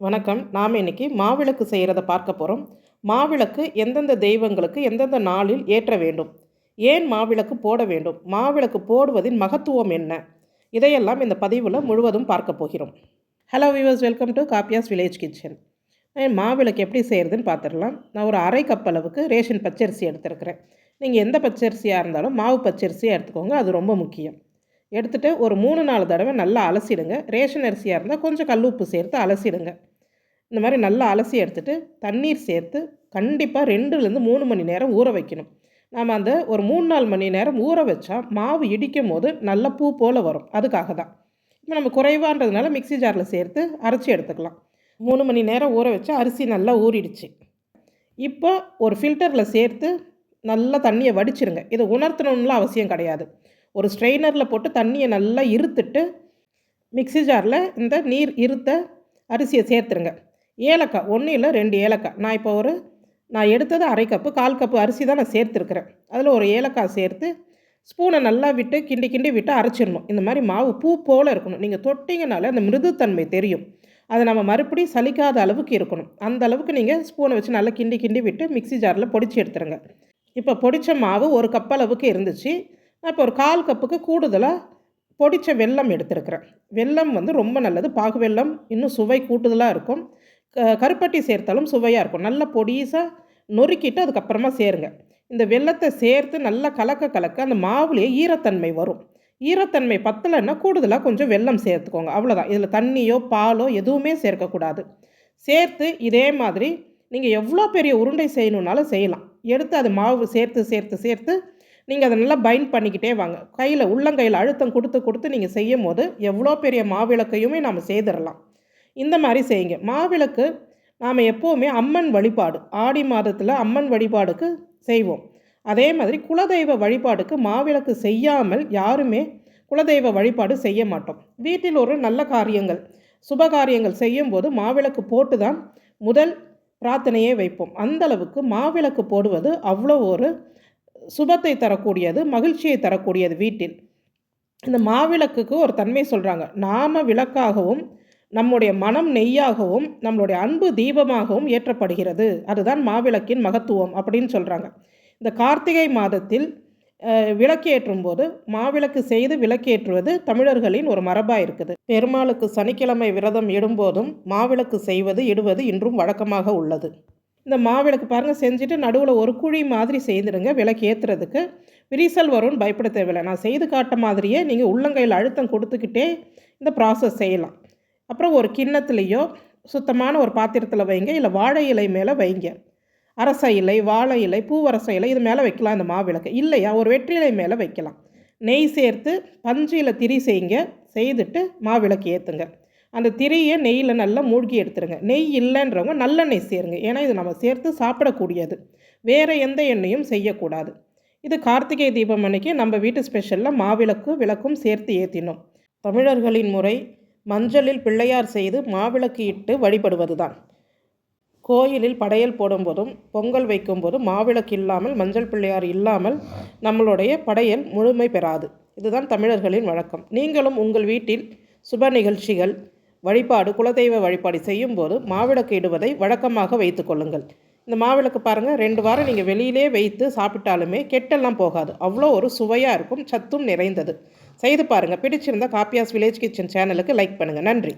வணக்கம். நாம் இன்னைக்கு மாவிளக்கு செய்கிறத பார்க்க போகிறோம் மாவிளக்கு எந்தெந்த தெய்வங்களுக்கு எந்தெந்த நாளில் ஏற்ற வேண்டும்? ஏன் மாவிளக்கு போட வேண்டும்? மாவிளக்கு போடுவதின் மகத்துவம் என்ன? இதையெல்லாம் இந்த பதிவில் முழுவதும் பார்க்க போகிறோம். Hello viewers welcome to காப்பியாஸ் village kitchen மாவிளக்கு எப்படி செய்கிறதுன்னு பார்த்துடலாம். நான் ஒரு அரை கப் அளவுக்கு ரேஷன் பச்சரிசி எடுத்துருக்கிறேன். நீங்கள் எந்த பச்சரிசியாக இருந்தாலும் மாவு பச்சரிசியாக எடுத்துக்கோங்க. அது ரொம்ப முக்கியம். எடுத்துகிட்டு ஒரு மூணு நாலு தடவை நல்லா அலசிடுங்க. ரேஷன் அரிசியாக இருந்தால் கொஞ்சம் கல்லுப்பு சேர்த்து அலசிடுங்க. இந்த மாதிரி நல்லா அலசி எடுத்துகிட்டு தண்ணீர் சேர்த்து கண்டிப்பாக ரெண்டுலேருந்து மூணு மணி நேரம் ஊற வைக்கணும். நாம் அந்த ஒரு மூணு நாலு மணி நேரம் ஊற வச்சா மாவு இடிக்கும் போது நல்ல பூ போல் வரும். அதுக்காக தான். இப்போ நம்ம குறைவான்றதுனால மிக்சி ஜாரில் சேர்த்து அரைச்சி எடுத்துக்கலாம். மூணு மணி நேரம் ஊற வச்சா அரிசி நல்லா ஊறிடுச்சு. இப்போ ஒரு ஃபில்டரில் சேர்த்து நல்லா தண்ணியை வடிச்சிருங்க. இதை உணர்த்தணும்லாம் அவசியம் கிடையாது. ஒரு ஸ்ட்ரெயினரில் போட்டு தண்ணியை நல்லா இருத்துட்டு மிக்சி ஜாரில் இந்த நீர் இருத்த அரிசியை சேர்த்துருங்க. ஏலக்காய் ஒன்றும் இல்லை ரெண்டு ஏலக்காய். நான் இப்போ ஒரு நான் எடுத்தது அரை கப்பு கால் கப்பு அரிசி தான் நான் சேர்த்துருக்குறேன். அதில் ஒரு ஏலக்காய் சேர்த்து ஸ்பூனை நல்லா விட்டு கிண்டி கிண்டி விட்டு அரைச்சிடணும். இந்த மாதிரி மாவு பூ போல் இருக்கணும். நீங்கள் தொட்டிங்கனாலே அந்த மிருதுத்தன்மை தெரியும். அதை நம்ம மறுபடியும் சலிக்காத அளவுக்கு இருக்கணும். அந்த அளவுக்கு நீங்கள் ஸ்பூனை வச்சு நல்லா கிண்டி கிண்டி விட்டு மிக்சி ஜாரில் பொடிச்சு எடுத்துருங்க. இப்போ பொடித்த மாவு ஒரு கப் அளவுக்கு இருந்துச்சு. நான் இப்போ ஒரு கால் கப்புக்கு கூடுதலாக பொடித்த வெல்லம் எடுத்துருக்குறேன். வெல்லம் வந்து ரொம்ப நல்லது. பாகு வெல்லம் இன்னும் சுவை கூட்டுதலாக இருக்கும். கருப்பட்டி சேர்த்தாலும் சுவையாக இருக்கும். நல்லா பொடிசாக நொறுக்கிட்டு அதுக்கப்புறமா சேருங்க. இந்த வெள்ளத்தை சேர்த்து நல்லா கலக்க கலக்க அந்த மாவுலேயே ஈரத்தன்மை வரும். ஈரத்தன்மை பத்தலைன்னா கூடுதலாக கொஞ்சம் வெல்லம் சேர்த்துக்கோங்க. அவ்வளோதான் இதில் தண்ணியோ பாலோ எதுவுமே சேர்க்கக்கூடாது. சேர்த்து இதே மாதிரி நீங்கள் எவ்வளோ பெரிய உருண்டை செய்யணுன்னாலும் செய்யலாம். எடுத்து அது மாவு சேர்த்து சேர்த்து சேர்த்து நீங்கள் அதை நல்லா பைண்ட் பண்ணிக்கிட்டே வாங்க. கையில் உள்ளங்கையில் அழுத்தம் கொடுத்து கொடுத்து நீங்கள் செய்யும் போது எவ்வளோ பெரிய மாவிளக்கையுமே நம்ம செய்திடலாம் இந்த மாதிரி செய்யுங்க. மாவிளக்கு நாம் எப்போவுமே அம்மன் வழிபாடு ஆடி மாதத்தில் அம்மன் வழிபாடுக்கு செய்வோம். அதே மாதிரி குலதெய்வ வழிபாடுக்கு மாவிளக்கு செய்யாமல் யாருமே குலதெய்வ வழிபாடு செய்ய மாட்டோம். வீட்டில் ஒரு நல்ல காரியங்கள் சுப காரியங்கள் செய்யும்போது மாவிளக்கு போட்டு தான் முதல் பிரார்த்தனையே வைப்போம். அந்த அளவுக்கு மாவிளக்கு போடுவது அவ்வளோ ஒரு சுபத்தை தரக்கூடியது மகிழ்ச்சியை தரக்கூடியது வீட்டில். இந்த மாவிளக்குக்கு ஒரு தன்மை சொல்கிறாங்க நாம விளக்காகவும் நம்முடைய மனம் நெய்யாகவும் நம்மளுடைய அன்பு தீபமாகவும் ஏற்றப்படுகிறது. அதுதான் மாவிளக்கின் மகத்துவம் அப்படின்னு சொல்கிறாங்க இந்த கார்த்திகை மாதத்தில் விளக்கேற்றும் போது மாவிளக்கு செய்து விளக்கேற்றுவது தமிழர்களின் ஒரு மரபாக இருக்குது. பெருமாளுக்கு சனிக்கிழமை விரதம் இடும்போதும் மாவிளக்கு செய்வது இடுவது இன்றும் வழக்கமாக உள்ளது. இந்த மாவிளக்கு பாருங்கள் செஞ்சுட்டு நடுவில் ஒரு குழி மாதிரி செய்துடுங்க விளக்கு ஏற்றுறதுக்கு விரிசல் வரும்னு பயப்பட தேவையில்லை. நான் செய்து காட்ட மாதிரியே நீங்கள் உள்ளங்கையில் அழுத்தம் கொடுத்துக்கிட்டே இந்த ப்ராசஸ் செய்யலாம். அப்புறம் ஒரு கிண்ணத்துலேயோ சுத்தமான ஒரு பாத்திரத்தில் வைங்க இல்லை வாழை இலை மேலே வைங்க. அரச இலை வாழை இலை பூவரச இலை இது மேலே வைக்கலாம் இந்த மாவிளக்கு இல்லையா ஒரு வெற்றிலை மேலே வைக்கலாம். நெய் சேர்த்து பஞ்சியில் திரி செய்யுங்க செய்துட்டு மாவிளக்கு ஏற்றுங்க அந்த திரியை நெய்யில் நல்லா மூழ்கி எடுத்துருங்க. நெய் இல்லைன்றவங்க நல்லெண்ணெய் சேருங்க. ஏன்னா இது நம்ம சேர்த்து சாப்பிடக்கூடியது. வேறு எந்த எண்ணெயும் செய்யக்கூடாது. இது கார்த்திகை தீபம் அன்னைக்கு நம்ம வீட்டு ஸ்பெஷலில் மாவிளக்கு விளக்கும் சேர்த்து ஏற்றினோம் தமிழர்களின் முறை மஞ்சளில் பிள்ளையார் செய்து மாவிளக்கு இட்டு வழிபடுவது தான் கோயிலில் படையல் போடும்போதும் பொங்கல் வைக்கும்போதும் மாவிளக்கு இல்லாமல் மஞ்சள் பிள்ளையார் இல்லாமல் நம்மளுடைய படையல் முழுமை பெறாது. இதுதான் தமிழர்களின் வழக்கம். நீங்களும் உங்கள் வீட்டில் சுப நிகழ்ச்சிகள் வழிபாடு குலதெய்வ வழிபாடு செய்யும்போது மாவிளக்கு இடுவதை வழக்கமாக வைத்து கொள்ளுங்கள். இந்த மாவிளக்கு பாருங்கள் ரெண்டு வாரம் நீங்கள் வெளியிலே வைத்து சாப்பிட்டாலுமே கெட்டெல்லாம் போகாது. அவ்வளோ ஒரு சுவையாக இருக்கும். சத்தும் நிறைந்தது. செய்து பாருங்கள் பிடிச்சிருந்தால் காப்பியாஸ் வில்லேஜ் கிச்சன் சேனலுக்கு லைக் பண்ணுங்கள் நன்றி.